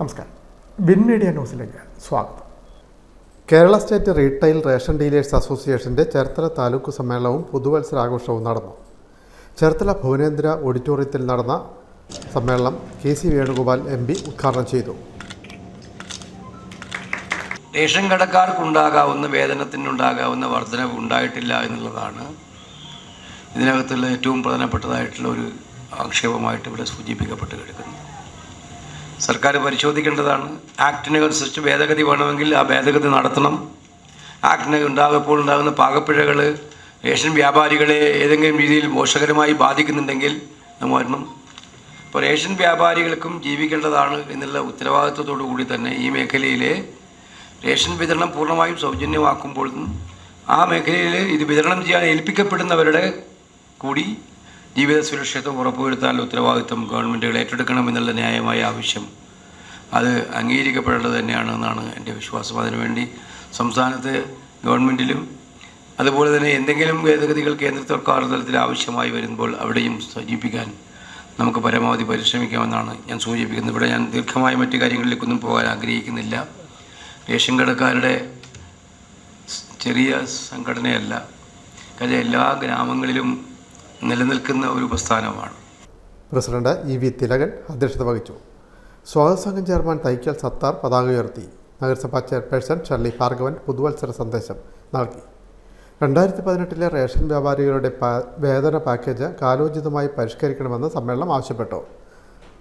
നമസ്കാരം. Win media ന്യൂസിലേക്ക് സ്വാഗതം. Kerala state retail ration dealers അസോസിയേഷന്റെ ചേർത്തല താലൂക്ക് സമ്മേളനവും പുതുവത്സരാഘോഷവും നടന്നു. ചേർത്തല ഭുവനേന്ദ്ര ഓഡിറ്റോറിയത്തിൽ നടന്ന സമ്മേളനം K C Venugopal M P ഉദ്ഘാടനം ചെയ്തു. റേഷൻ കടക്കാർക്കുണ്ടാകാവുന്ന വേതനത്തിനുണ്ടാകാവുന്ന വർധനവ് ഉണ്ടായിട്ടില്ല എന്നുള്ളതാണ് ഇതിനകത്തുള്ള ഏറ്റവും പ്രധാനപ്പെട്ടതായിട്ടുള്ള ഒരു ആക്ഷേപമായിട്ട് ഇവിടെ സൂചിപ്പിക്കപ്പെട്ട് കിടക്കുന്നത്. സർക്കാർ പരിശോധിക്കേണ്ടതാണ്. ആക്ടിനനുസരിച്ച് ഭേദഗതി വേണമെങ്കിൽ ആ ഭേദഗതി നടത്തണം. ആക്ടിന് ഉണ്ടാകുമ്പോൾ ഉണ്ടാകുന്ന പാകപ്പിഴകൾ റേഷൻ വ്യാപാരികളെ ഏതെങ്കിലും രീതിയിൽ മോശകരമായി ബാധിക്കുന്നുണ്ടെങ്കിൽ നമ്മൾ വരണം ഇപ്പോൾ റേഷൻ വ്യാപാരികൾക്കും ജീവിക്കേണ്ടതാണ് എന്നുള്ള ഉത്തരവാദിത്വത്തോടു കൂടി തന്നെ ഈ മേഖലയിലെ റേഷൻ വിതരണം പൂർണമായും സൗജന്യമാക്കുമ്പോഴും ആ മേഖലയിൽ ഇത് വിതരണം ചെയ്യാൻ ഏൽപ്പിക്കപ്പെടുന്നവരുടെ കൂടി ജീവിത സുരക്ഷിതത്വം ഉറപ്പുവരുത്താനുള്ള ഉത്തരവാദിത്വം ഗവൺമെന്റുകൾ ഏറ്റെടുക്കണമെന്നുള്ള ന്യായമായ ആവശ്യം അത് അംഗീകരിക്കപ്പെടേണ്ടത് തന്നെയാണെന്നാണ് എന്റെ വിശ്വാസം. അതിനുവേണ്ടി സംസ്ഥാനത്ത് ഗവൺമെന്റിലും അതുപോലെ തന്നെ എന്തെങ്കിലും ഭേദഗതികൾ കേന്ദ്ര സർക്കാർ തലത്തിൽ ആവശ്യമായി വരുമ്പോൾ അവിടെയും സൂചിപ്പിക്കാൻ നമുക്ക് പരമാവധി പരിശ്രമിക്കാമെന്നാണ് ഞാൻ സൂചിപ്പിക്കുന്നത്. ഇവിടെ ഞാൻ ദീർഘമായ മറ്റു കാര്യങ്ങളിലേക്കൊന്നും പോകാൻ ആഗ്രഹിക്കുന്നില്ല. റേഷൻ കടക്കാരുടെ ചെറിയ സംഘടനയല്ല. കാര്യം എല്ലാ ഗ്രാമങ്ങളിലും നിലനിൽക്കുന്ന ഒരു പ്രസ്ഥാനമാണ്. പ്രസിഡന്റ് ഇ വി തിലകൻ അധ്യക്ഷത വഹിച്ചു. സ്വാഗത സംഘം ചെയർമാൻ തൈക്കൽ സത്താർ പതാക ഉയർത്തി. നഗരസഭാ ചെയർപേഴ്സൺ ഷർലി ഭാർഗവൻ പുതുവത്സര സന്ദേശം നൽകി. രണ്ടായിരത്തി പതിനെട്ടിലെ റേഷൻ വ്യാപാരികളുടെ വേതന പാക്കേജ് കാലോചിതമായി പരിഷ്കരിക്കണമെന്ന് സമ്മേളനം ആവശ്യപ്പെട്ടു.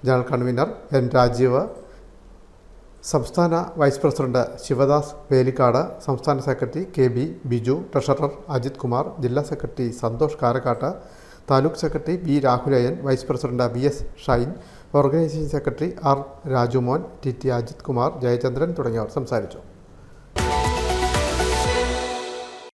ജനറൽ കൺവീനർ എൻ രാജീവ് സംസ്ഥാന വൈസ് പ്രസിഡന്റ് ശിവദാസ് വേലിക്കാട് സംസ്ഥാന secretary K B Biju treasurer Ajith Kumar ജില്ലാ secretary Santhosh Karakkattu taluk secretary B Rahulayan vice president V S Shine organisation secretary R Rajumon T T Ajith Kumar Jayachandran തുടങ്ങിയവർ സംസാരിച്ചു.